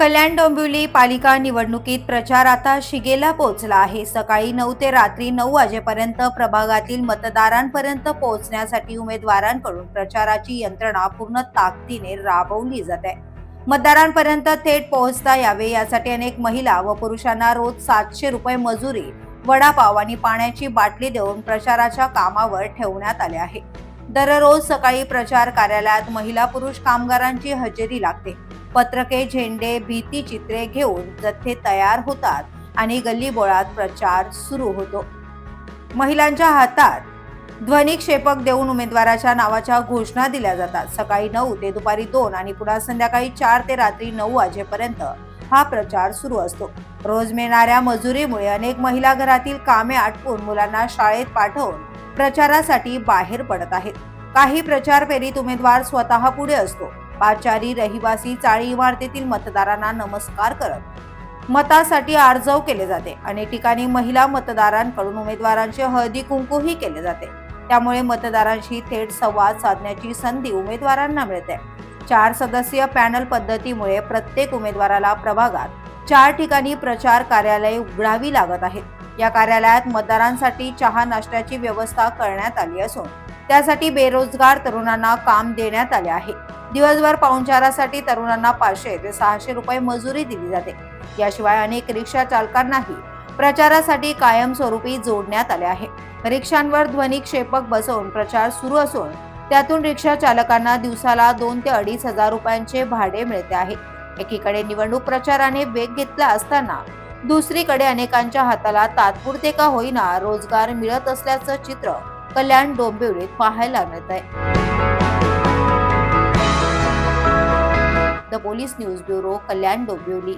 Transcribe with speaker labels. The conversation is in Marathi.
Speaker 1: कल्याण डोंबिवली पालिका निवडणुकीत प्रचार आता शिगेला पोहोचला आहे. सकाळी नऊ ते रात्री नऊ वाजेपर्यंत प्रभागातील मतदारांपर्यंत पोहोचण्यासाठी उमेदवारांकडून प्रचाराची यंत्रणा पूर्ण ताकदीने राबवली जात. आहे मतदारांपर्यंत थेट पोहोचता यावे यासाठी अनेक महिला व पुरुषांना रोज सातशे रुपये मजुरी वडापाव आणि पाण्याची बाटली देऊन प्रचाराच्या कामावर ठेवण्यात आले आहे. दररोज सकाळी प्रचार कार्यालयात महिला पुरुष कामगारांची हजेरी लागते. पत्रके झेंडे भीती चित्रे घेऊन जथ्थे तयार होतात आणि गल्लीबोळात प्रचार सुरू होतो. महिलांच्या हातात ध्वनिक्षेपक देऊन उमेदवाराच्या नावाच्या घोषणा दिल्या जातात. सकाळी नऊ ते दुपारी दोन आणि पुन्हा संध्याकाळी चार ते रात्री नऊ वाजेपर्यंत हा प्रचार सुरू असतो. रोज मिळणाऱ्या मजुरीमुळे अनेक महिला घरातील कामे आटपून मुलांना शाळेत पाठवून प्रचारासाठी बाहेर पडत आहेत. काही प्रचार फेरीत उमेदवार स्वतः पुढे असतो. पाचारी रहिवासी चाळी इमारतीतील मतदारांना नमस्कार करत मतासाठी आरजव केले जाते अनेक ठिकाणी महिला मतदारांकडून उमेदवारांचे हळदी कुंकूही केले जाते. त्यामुळे मतदारांशी थेट संवाद साधण्याची संधी उमेदवारांना मिळते. चार सदस्यीय पॅनल पद्धतीमुळे प्रत्येक उमेदवाराला प्रभागात चार ठिकाणी प्रचार कार्यालये उघडावी लागत आहेत. या कार्यालयात मतदारांसाठी चहा नाश्त्याची व्यवस्था करण्यात आली असून त्यासाठी बेरोजगार तरुणांना काम देण्यात आले आहे. दिवसभर पाहुणचारासाठी तरुणांना पाचशे ते सहाशे रुपये मजुरी दिली जाते. याशिवाय अनेक रिक्षा चालकांनाही प्रचारासाठी कायमस्वरूपी जोडण्यात आले आहे. रिक्षांवर ध्वनिक्षेपक बसवून प्रचार सुरू असून त्यातून रिक्षा चालकांना दिवसाला दोन ते अडीच हजार रुपयांचे भाडे मिळते आहे. एकीकडे निवडणूक प्रचाराने वेग घेतला असताना दुसरीकडे अनेकांच्या हाताला तात्पुरते का होईना रोजगार मिळत असल्याचं चित्र कल्याण डोंबिवलीत पाहायला मिळत आहे the police news bureau Kalyan Dombivli.